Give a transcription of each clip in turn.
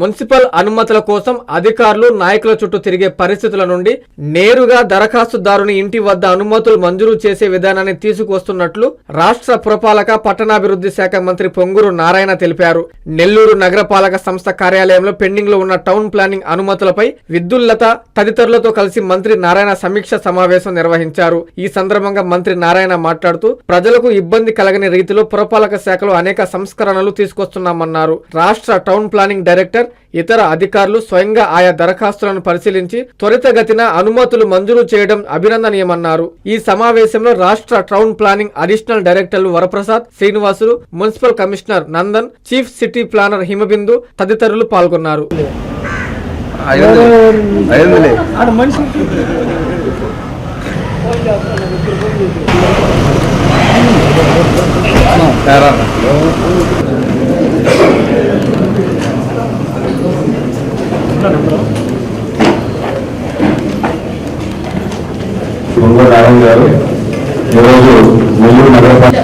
Municipal అనుమతుల కోసం అధికారులు నాయకుల చుట్టూ తిరిగే పరిస్థితుల నుండి నేరుగా దరఖాస్తుదారుని ఇంటి వద్ద అనుమతులు మంజూరు చేసే విధానాన్ని తీసుకువస్తున్నట్లు రాష్ట్ర పురపాలక పట్టణాభివృద్ధి శాఖ మంత్రి పొంగూరు నారాయణ తెలిపారు. నెల్లూరు నగరపాలక సంస్థ కార్యాలయంలో పెండింగ్లో ఉన్న టౌన్ ప్లానింగ్ అనుమతులపై విద్యుల్లత తదితరులతో కలిసి మంత్రి నారాయణ సమీక్ష సమావేశం నిర్వహించారు. ఈ సందర్భంగా మంత్రి నారాయణ మాట్లాడుతూ ప్రజలకు ఇబ్బంది కలగని రీతిలో పురపాలక శాఖలో అనేక సంస్కరణలు తీసుకొస్తున్నామన్నారు. రాష్ట్ర టౌన్ ప్లానింగ్ డైరెక్టర్ ఇతర అధికారులు స్వయంగా ఆయా దరఖాస్తులను పరిశీలించి త్వరితగతిన అనుమతులు మంజూరు చేయడం అభినందనీయమన్నారు. ఈ సమావేశంలో రాష్ట్ర టౌన్ ప్లానింగ్ అడిషనల్ డైరెక్టర్లు Varaprasad Srinivasulu municipal commissioner Nandan chief city planner Himabindu తదితరులు పాల్గొన్నారు. పొంగూరు నారాయణ గారు ఈరోజు నెల్లూరు నగరపాలక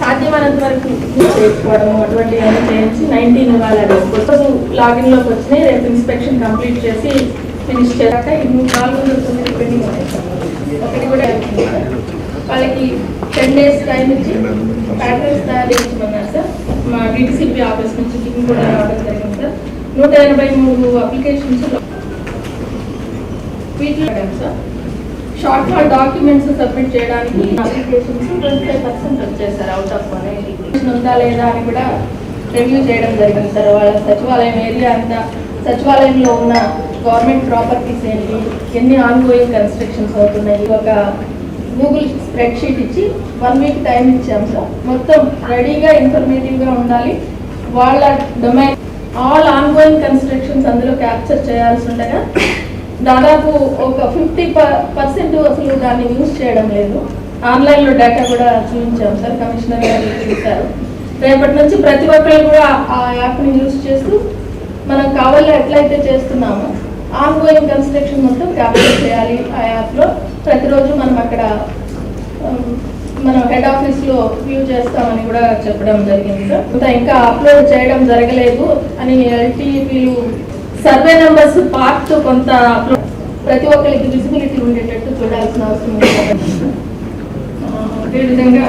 సాధ్యమైనంత వరకు చేసుకోవడం అటువంటివన్నీ చేయించి నైన్టీన్ వాళ్ళని కొత్త లాగిన్లోకి వచ్చినాయి రేపు ఇన్స్పెక్షన్ కంప్లీట్ చేసి ఫినిష్ చేశాక ఈ మూడు నాలుగు వందల తొమ్మిది పెండింగ్ ఉన్నాయి సార్. ఒకటి కూడా అయిపోయింది సార్. వాళ్ళకి టెన్ డేస్ టైం ఇచ్చి ప్యాటర్న్స్ తయారు చేయించమన్నారు సార్ మా డిటిసిపి ఆఫీస్ నుంచి టికెట్ కూడా రావడం జరిగింది సార్ నూట ఎనభై మూడు అప్లికేషన్స్ వీటిలో sir shortfall documents submit చేయడానికి అప్లికేషన్స్ ట్వంటీ ఫైవ్ పర్సెంట్ వచ్చేసారు అవుట్ ఆఫ్ వన్ ఉందా లేదా అని కూడా రివ్యూ చేయడం జరిగింది సార్ వాళ్ళ సచివాలయం ఏరియా అంతా సచివాలయంలో ఉన్న గవర్నమెంట్ ప్రాపర్టీస్ ఏంటి ఎన్ని ఆన్ గోయింగ్ కన్స్ట్రక్షన్స్ అవుతున్నాయి ఒక గూగుల్ స్ప్రెడ్ షీట్ ఇచ్చి వన్ వీక్ టైం ఇచ్చాం సార్. మొత్తం రెడీగా ఇన్ఫర్మేటివ్గా ఉండాలి. వాళ్ళ డొమైన్ ఆల్ ఆన్గోయింగ్ కన్స్ట్రక్షన్స్ అందులో క్యాప్చర్ చేయాల్సి ఉండగా దాదాపు ఒక ఫిఫ్టీ పర్సెంట్ అసలు దాన్ని యూజ్ చేయడం లేదు. ఆన్లైన్లో డేటా కూడా చూపించాం సార్ కమిషనర్ గారు చూశారు. రేపటి నుంచి ప్రతి ఒక్కరు కూడా ఆ యాప్ని యూజ్ చేస్తూ మనం కావాలో ఎట్లయితే చేస్తున్నామో ఆన్గోయింగ్ కన్స్ట్రక్షన్ మొత్తం క్యాప్చర్ చేయాలి ఆ యాప్లో ప్రతిరోజు మనం అక్కడ మనం హెడ్ ఆఫీస్లో వ్యూ చేస్తామని కూడా చెప్పడం జరిగింది సార్. ఇంకా అప్లోడ్ చేయడం జరగలేదు అని ఎల్టీపీలు సర్వే నెంబర్స్ పార్ట్ కొంత ప్రతి ఒక్కరికి విజిబిలిటీ ఉండేటట్టు చూడాల్సిన అవసరం ఉంది సార్. ఆ, అదేవిధంగా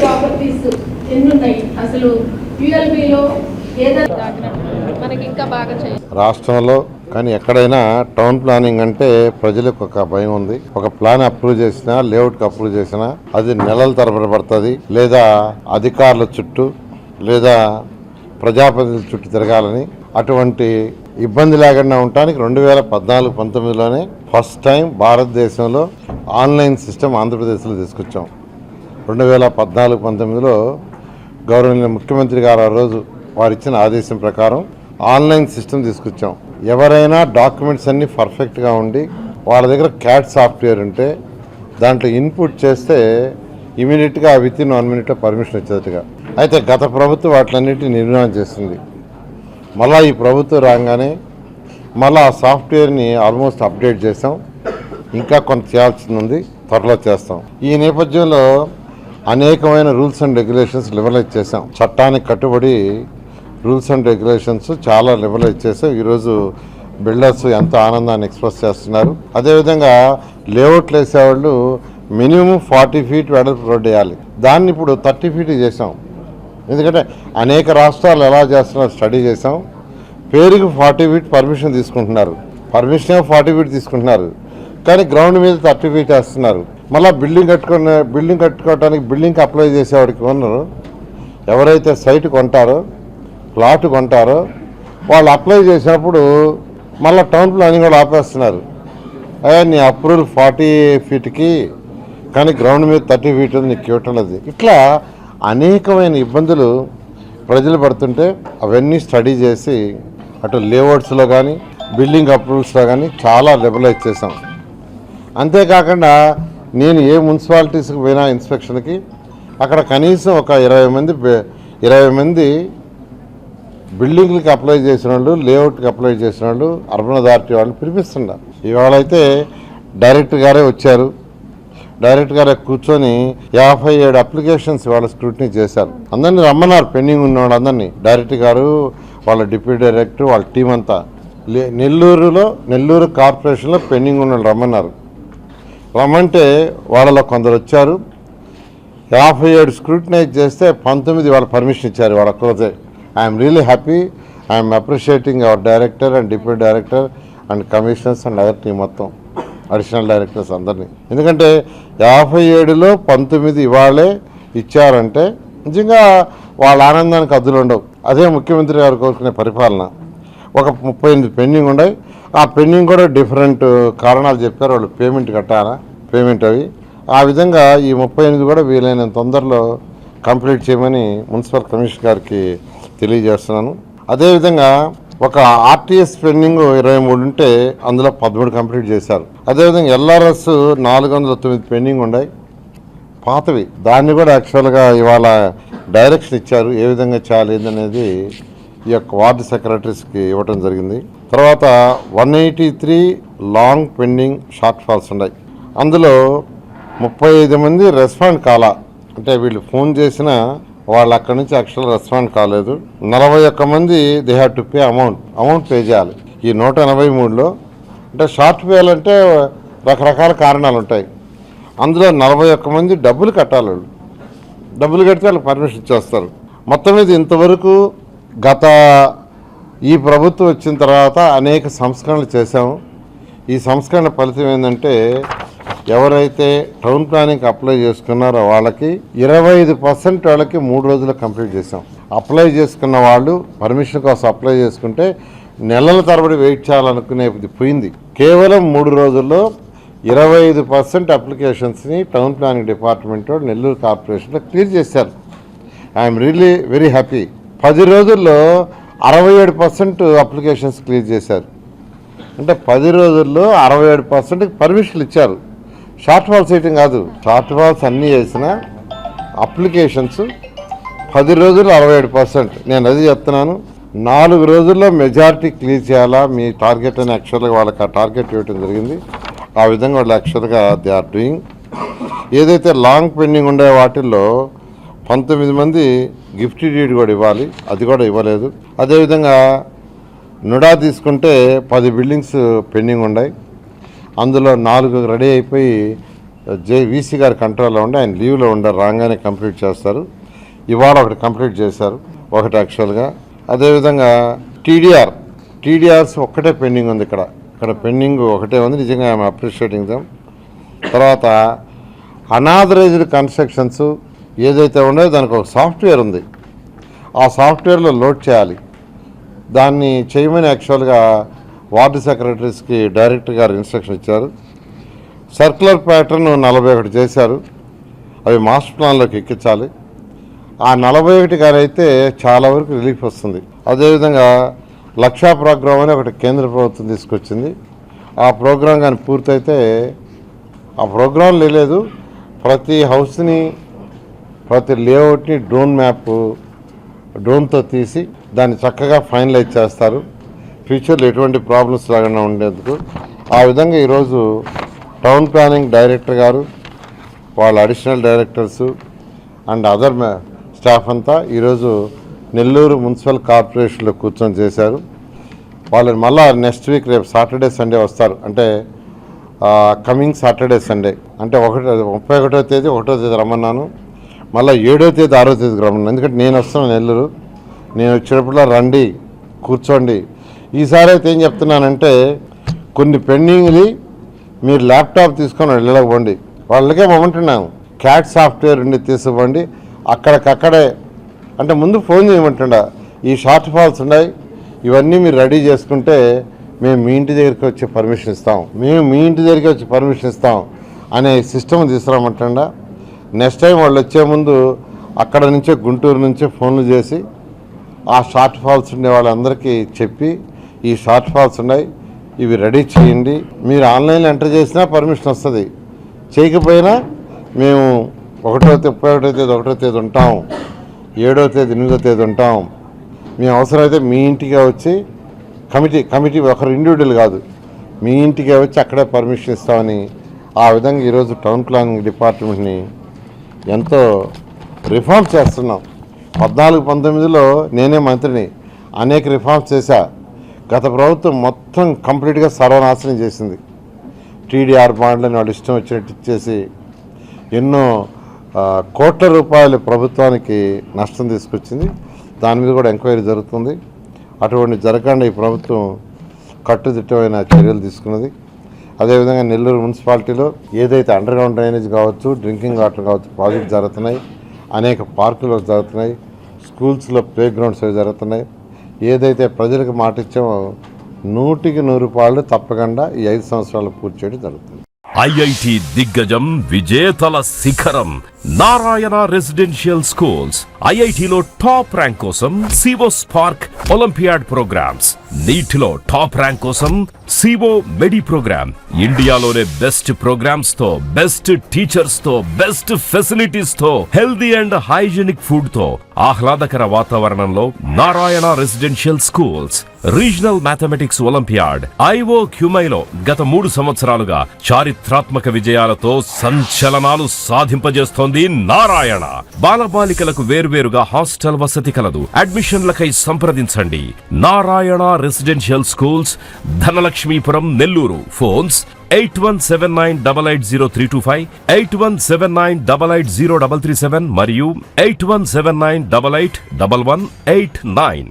ప్రాపర్టీస్ ఎన్ని ఉన్నాయి? అసలు యుఎల్బిలో ఏదైనా మనకి ఇంకా బాగా చేయాలి. రాష్ట్రంలో కానీ ఎక్కడైనా టౌన్ ప్లానింగ్ అంటే ప్రజలకు ఒక భయం ఉంది. ఒక ప్లాన్ అప్రూవ్ చేసినా లేఅవుట్ అప్రూవ్ చేసినా అది నెలల తరబడి పడుతుంది. లేదా అధికారుల చుట్టూ లేదా ప్రజాప్రతినిధుల చుట్టూ తిరగాలని అటువంటి ఇబ్బంది లేకుండా ఉండటానికి రెండు వేల పద్నాలుగు పంతొమ్మిదిలోనే ఫస్ట్ టైం భారతదేశంలో ఆన్లైన్ సిస్టమ్ ఆంధ్రప్రదేశ్లో తీసుకొచ్చాం. రెండు వేల పద్నాలుగు పంతొమ్మిదిలో గౌరవనీయ ముఖ్యమంత్రి గారు ఆ రోజు వారిచ్చిన ఆదేశం ప్రకారం ఆన్లైన్ సిస్టమ్ తీసుకొచ్చాం. ఎవరైనా డాక్యుమెంట్స్ అన్నీ పర్ఫెక్ట్గా ఉండి వాళ్ళ దగ్గర క్యాట్ సాఫ్ట్వేర్ ఉంటే దాంట్లో ఇన్పుట్ చేస్తే ఇమీడియట్గా విత్ ఇన్ వన్ మినిట్లో పర్మిషన్ వచ్చేట్టుగా అయితే గత ప్రభుత్వం వాటిలన్నిటిని నిర్మాణం చేస్తుంది మళ్ళా ఈ ప్రభుత్వం రాగానే మళ్ళా ఆ సాఫ్ట్వేర్ని ఆల్మోస్ట్ అప్డేట్ చేసాం ఇంకా కొంత చేయాల్సింది ఉంది త్వరలో చేస్తాం. ఈ నేపథ్యంలో అనేకమైన రూల్స్ అండ్ రెగ్యులేషన్స్ లిబరలైజ్ చేసాం చట్టానికి కట్టుబడి రూల్స్ అండ్ రెగ్యులేషన్స్ చాలా లిబరలైజ్ చేసాం ఈరోజు బిల్డర్స్ ఎంతో ఆనందాన్ని ఎక్స్ప్రెస్ చేస్తున్నారు. అదేవిధంగా లేఅవుట్లు వేసేవాళ్ళు మినిమం ఫార్టీ ఫీట్ వెడల్పు రోడ్డు వేయాలి. దాన్ని ఇప్పుడు థర్టీ ఫీట్ చేసాం. ఎందుకంటే అనేక రాష్ట్రాలు ఎలా చేస్తున్నారో స్టడీ చేసాం. పేరుకి ఫార్టీ ఫీట్ పర్మిషన్ తీసుకుంటున్నారు. పర్మిషన్ ఫార్టీ ఫీట్ తీసుకుంటున్నారు. కానీ గ్రౌండ్ మీద థర్టీ ఫీట్ వేస్తున్నారు. మళ్ళీ బిల్డింగ్ కట్టుకునే బిల్డింగ్ కట్టుకోవడానికి బిల్డింగ్కి అప్లై చేసేవాడికి ఉన్నారు ఎవరైతే సైట్ కొంటారో ప్లాట్ కొంటారో. వాళ్ళు అప్లై చేసినప్పుడు మళ్ళీ టౌన్ ప్లానింగ్ కూడా ఆపేస్తున్నారు. అయ్యా నీ అప్రూవల్ ఫార్టీ ఫీట్కి కానీ గ్రౌండ్ మీద థర్టీ ఫీట్ నీకు ఇవ్వటం ఇట్లా అనేకమైన ఇబ్బందులు ప్రజలు పడుతుంటే అవన్నీ స్టడీ చేసి అటు లేఅవుట్స్లో కానీ బిల్డింగ్ అప్రూవల్స్లో కానీ చాలా లిబరలైజ్ చేసాం అంతేకాకుండా నేను ఏ మున్సిపాలిటీస్కి పోయినా ఇన్స్పెక్షన్కి అక్కడ కనీసం ఒక ఇరవై మంది ఇరవై మంది బిల్డింగ్లకి అప్లై చేసిన వాళ్ళు లేఅవుట్కి అప్లై చేసిన వాళ్ళు అర్బన్ అథారిటీ వాళ్ళు పిలిపిస్తున్నారు. ఇవాళ అయితే డైరెక్టర్ గారే వచ్చారు. డైరెక్ట్ గారే కూర్చొని యాభై ఏడు అప్లికేషన్స్ వాళ్ళ స్క్రూటినీ చేశారు. అందరినీ రమ్మన్నారు పెండింగ్ ఉన్న వాళ్ళందరినీ. డైరెక్ట్ గారు వాళ్ళ డిప్యూటీ డైరెక్టర్ వాళ్ళ టీం అంతా. లే- నెల్లూరులో నెల్లూరు కార్పొరేషన్లో పెండింగ్ ఉన్న రమ్మన్నారు. రమ్మంటే వాళ్ళలో కొందరు వచ్చారు. యాభై ఏడు స్క్రూటినైజ్ చేస్తే పంతొమ్మిది వాళ్ళ పర్మిషన్ ఇచ్చారు వాళ్ళ ఒక్కరితే I'm really happy I'm appreciating our director and deputy director and commissioners and other team మొత్తం అడిషనల్ డైరెక్టర్స్ అందరినీ. ఎందుకంటే యాభై ఏడులో పంతొమ్మిది ఇవాళే ఇచ్చారంటే నిజంగా వాళ్ళ ఆనందానికి అద్దులు ఉండవు. అదే ముఖ్యమంత్రి గారు కోరుకునే పరిపాలన. ఒక ముప్పై ఎనిమిది పెండింగ్ ఉన్నాయి ఆ పెండింగ్ కూడా డిఫరెంట్ కారణాలు చెప్పారు. వాళ్ళు పేమెంట్ కట్టాలా పేమెంట్ అవి. ఆ విధంగా ఈ ముప్పై ఎనిమిది కూడా వీలైనంత తొందరలో కంప్లీట్ చేయమని మున్సిపల్ కమిషనర్ గారికి తెలియజేస్తున్నాను. అదేవిధంగా ఒక ఆర్టీఎస్ పెండింగ్ ఇరవై మూడు ఉంటే అందులో పదమూడు కంప్లీట్ చేశారు. అదేవిధంగా ఎల్ఆర్ఎస్ నాలుగు వందల తొమ్మిది పెండింగ్ ఉన్నాయి పాతవి దాన్ని కూడా యాక్చువల్గా ఇవాళ డైరెక్షన్ ఇచ్చారు. ఏ విధంగా చేయాలి అనేది ఈ యొక్క వార్డు సెక్రటరీస్కి ఇవ్వడం జరిగింది. తర్వాత one eighty three long pending shortfalls ఉన్నాయి. అందులో ముప్పై ఐదు మంది రెస్పాండ్ కాలా. అంటే వీళ్ళు ఫోన్ చేసినా వాళ్ళు అక్కడి నుంచి యాక్చువల్ రెస్పాండ్ కాలేదు. నలభై ఒక్క మంది they have to pay amount amount pay చేయాలి. ఈ నూట ఎనభై మూడులో అంటే షార్ట్ పేయాలంటే రకరకాల కారణాలు ఉంటాయి. అందులో నలభై ఒక్క మంది డబ్బులు కట్టాలి డబ్బులు కడితే వాళ్ళకి పర్మిషన్ ఇచ్చేస్తారు. మొత్తం మీద ఇంతవరకు గత ఈ ప్రభుత్వం వచ్చిన తర్వాత అనేక సంస్కరణలు చేశాము. ఈ సంస్కరణ ఫలితం ఏంటంటే ఎవరైతే టౌన్ ప్లానింగ్ అప్లై చేసుకున్నారో వాళ్ళకి ఇరవై ఐదు పర్సెంట్ వాళ్ళకి మూడు రోజులు కంప్లీట్ చేసాం అప్లై చేసుకున్న వాళ్ళు పర్మిషన్ కోసం అప్లై చేసుకుంటే నెలల తరబడి వెయిట్ చేయాలనుకునేది పోయింది. కేవలం మూడు రోజుల్లో ఇరవై ఐదు పర్సెంట్ అప్లికేషన్స్ని టౌన్ ప్లానింగ్ డిపార్ట్మెంట్ నెల్లూరు కార్పొరేషన్లో క్లియర్ చేశారు. I'm really very happy. పది రోజుల్లో అరవై ఏడు పర్సెంట్ అప్లికేషన్స్ క్లియర్ చేశారు. అంటే పది రోజుల్లో అరవై ఏడు పర్సెంట్ పర్మిషన్లు ఇచ్చారు. షార్ట్ ఫాల్స్ వేయటం కాదు. షార్ట్ ఫాల్స్ అన్నీ చేసిన అప్లికేషన్స్ పది రోజులు అరవై ఏడు పర్సెంట్. నేను అది చెప్తున్నాను. నాలుగు రోజుల్లో మెజారిటీ క్లియర్ చేయాలా? మీ టార్గెట్ అని యాక్చువల్గా వాళ్ళకి ఆ టార్గెట్ ఇవ్వడం జరిగింది. ఆ విధంగా వాళ్ళు యాక్చువల్గా దే ఆర్ డూయింగ్ ఏదైతే లాంగ్ పెండింగ్ ఉండే వాటిల్లో పంతొమ్మిది మంది గిఫ్ట్ డీడ్ కూడా ఇవ్వాలి. అది కూడా ఇవ్వలేదు. అదేవిధంగా నుడా తీసుకుంటే పది బిల్డింగ్స్ పెండింగ్ ఉన్నాయి అందులో నాలుగు రెడీ అయిపోయి జే వీసీ గారి కంట్రోల్లో ఉండి ఆయన లీవ్లో ఉండే రాగానే కంప్లీట్ చేస్తారు. ఇవాళ ఒకటి కంప్లీట్ చేశారు ఒకటి యాక్చువల్గా. అదేవిధంగా టీడీఆర్ టీడీఆర్స్ ఒక్కటే పెండింగ్ ఉంది ఇక్కడ. ఇక్కడ పెండింగ్ ఒకటే ఉంది నిజంగా ఐఎమ్ అప్రిషియేటింగ్ దమ్. తర్వాత అనాథరైజ్డ్ కన్స్ట్రక్షన్స్ ఏదైతే ఉండదో దానికి ఒక సాఫ్ట్వేర్ ఉంది. ఆ సాఫ్ట్వేర్లో లోడ్ చేయాలి. దాన్ని చేయమని యాక్చువల్గా వార్డు సెక్రటరీస్కి డైరెక్టర్ గారు ఇన్స్ట్రక్షన్ ఇచ్చారు. సర్క్యులర్ ప్యాటర్న్ నలభై ఒకటి చేశారు. అవి మాస్టర్ ప్లాన్లోకి ఎక్కించాలి. ఆ నలభై ఒకటి గారు అయితే చాలా వరకు రిలీఫ్ వస్తుంది. అదేవిధంగా లక్షా ప్రోగ్రామ్ అని ఒకటి కేంద్ర ప్రభుత్వం తీసుకొచ్చింది. ఆ ప్రోగ్రాం కానీ పూర్తయితే ఆ ప్రోగ్రాం లేదు. ప్రతి హౌస్ని ప్రతి లేఅవుట్ని డ్రోన్ మ్యాప్ డ్రోన్తో తీసి దాన్ని చక్కగా ఫైనలైజ్ చేస్తారు. ఫ్యూచర్లో ఎటువంటి ప్రాబ్లమ్స్ లేకుండా ఉండేందుకు. ఆ విధంగా ఈరోజు టౌన్ ప్లానింగ్ డైరెక్టర్ గారు వాళ్ళ additional directors and other staff అంతా ఈరోజు నెల్లూరు మున్సిపల్ కార్పొరేషన్లో కూర్చొని చేశారు. వాళ్ళని మళ్ళీ నెక్స్ట్ వీక్ రేపు సాటర్డే సండే వస్తారు. అంటే కమింగ్ సాటర్డే సండే. అంటే ఒకటో ముప్పై ఒకటో తేదీ ఒకటో తేదీ రమ్మన్నాను. మళ్ళీ ఏడో తేదీ ఆరో తేదీకి రమ్మన్నాను. ఎందుకంటే నేను వస్తున్నాను నెల్లూరు. నేను వచ్చినప్పుడు రండి కూర్చోండి. ఈసారి అయితే ఏం చెప్తున్నానంటే కొన్ని పెండింగ్లు మీరు ల్యాప్టాప్ తీసుకొని వెళ్ళకపోండి వాళ్ళకే పంపుతున్నాను క్యాట్ సాఫ్ట్వేర్ ఉండి తీసుకోండి అక్కడికక్కడే అంటే ముందు ఫోన్ చేయమంటుండ ఈ షార్ట్ ఫాల్స్ ఉన్నాయి. ఇవన్నీ మీరు రెడీ చేసుకుంటే మేము మీ ఇంటి దగ్గరికి వచ్చి పర్మిషన్ ఇస్తాం. మేము మీ ఇంటి దగ్గరికి వచ్చి పర్మిషన్ ఇస్తాం అనే సిస్టమ్ తీసుకురామంటుండ నెక్స్ట్ టైం వాళ్ళు వచ్చే ముందు అక్కడ నుంచే గుంటూరు నుంచే ఫోన్లు చేసి ఆ షార్ట్ ఫాల్స్ ఉండే వాళ్ళందరికీ చెప్పి ఈ షార్ట్ ఫాల్స్ ఉన్నాయి. ఇవి రెడీ చేయండి. మీరు ఆన్లైన్లో ఎంటర్ చేసినా పర్మిషన్ వస్తుంది. చేయకపోయినా మేము ఒకటో ముప్పై ఒకటో తేదీ ఒకటో తేదీ ఉంటాం. ఏడో తేదీ ఎనిమిదో తేదీ ఉంటాం. మేము అవసరమైతే మీ ఇంటికే వచ్చి కమిటీ కమిటీ ఒకరు ఇండివిజువల్ కాదు. మీ ఇంటికే వచ్చి అక్కడే పర్మిషన్ ఇస్తామని ఆ విధంగా ఈరోజు టౌన్ ప్లానింగ్ డిపార్ట్మెంట్ని ఎంతో రిఫార్మ్ చేస్తున్నాం. పద్నాలుగు పంతొమ్మిదిలో నేనే మంత్రిని. అనేక రిఫార్మ్స్ చేశా. గత ప్రభుత్వం మొత్తం కంప్లీట్గా సర్వనాశనం చేసింది. టీడీఆర్ బాండ్లని వాళ్ళు ఇష్టం వచ్చినట్టు ఇచ్చేసి ఎన్నో కోట్ల రూపాయలు ప్రభుత్వానికి నష్టం తీసుకొచ్చింది. దాని మీద కూడా ఎంక్వైరీ జరుగుతుంది. అటువంటి జరగకుండా ఈ ప్రభుత్వం కట్టుదిట్టమైన చర్యలు తీసుకున్నది. అదేవిధంగా నెల్లూరు మున్సిపాలిటీలో ఏదైతే అండర్ గ్రౌండ్ డ్రైనేజ్ కావచ్చు డ్రింకింగ్ వాటర్ కావచ్చు ప్రాజెక్ట్ జరుగుతున్నాయి అనేక పార్కులు జరుగుతున్నాయి స్కూల్స్లో ప్లే గ్రౌండ్స్ అవి జరుగుతున్నాయి. ఏదైతే ప్రజలకు మాట ఇచ్చామో నూటికి నూరు రూపాయలు తప్పకుండా ఈ ఐదు సంవత్సరాలు పూర్తి చేయడం జరుగుతుంది. ఐఐటి దిగ్గజం విజేతల శిఖరం నారాయణ రెసిడెన్షియల్ స్కూల్స్ ఐఐటిలో టాప్ ర్యాంక్ కోసం సివో స్పార్క్ ఒలింపియాడ్ ప్రోగ్రామ్స్ నీటిలో టాప్ ర్యాంక్ కోసం సివో మెడి ప్రోగ్రామ్ ఇండియాలోనే బెస్ట్ ప్రోగ్రామ్స్తో బెస్ట్ టీచర్స్తో బెస్ట్ ఫెసిలిటీస్తో హెల్దీ అండ్ హైజీనిక్ ఫుడ్తో ఆహ్లాదకర వాతావరణంలో Narayana residential schools regional mathematics olympiad I క్యూమైలో గత మూడు సంవత్సరాలుగా చారిత్రాత్మక విజయాలతో సంచలనాలు సాధింపజేస్తోంది నారాయణ. బాలబాలికలకు వేర్వేరుగా హాస్టల్ వసతి కలదు. అడ్మిషన్లకై సంప్రదించండి. Narayana residential schools Dhanalakshmipuram Nellore. Phones eight one seven nine double eight zero three two five eight one seven nine double eight zero double three seven మరియు eight one seven nine double eight double one eight nine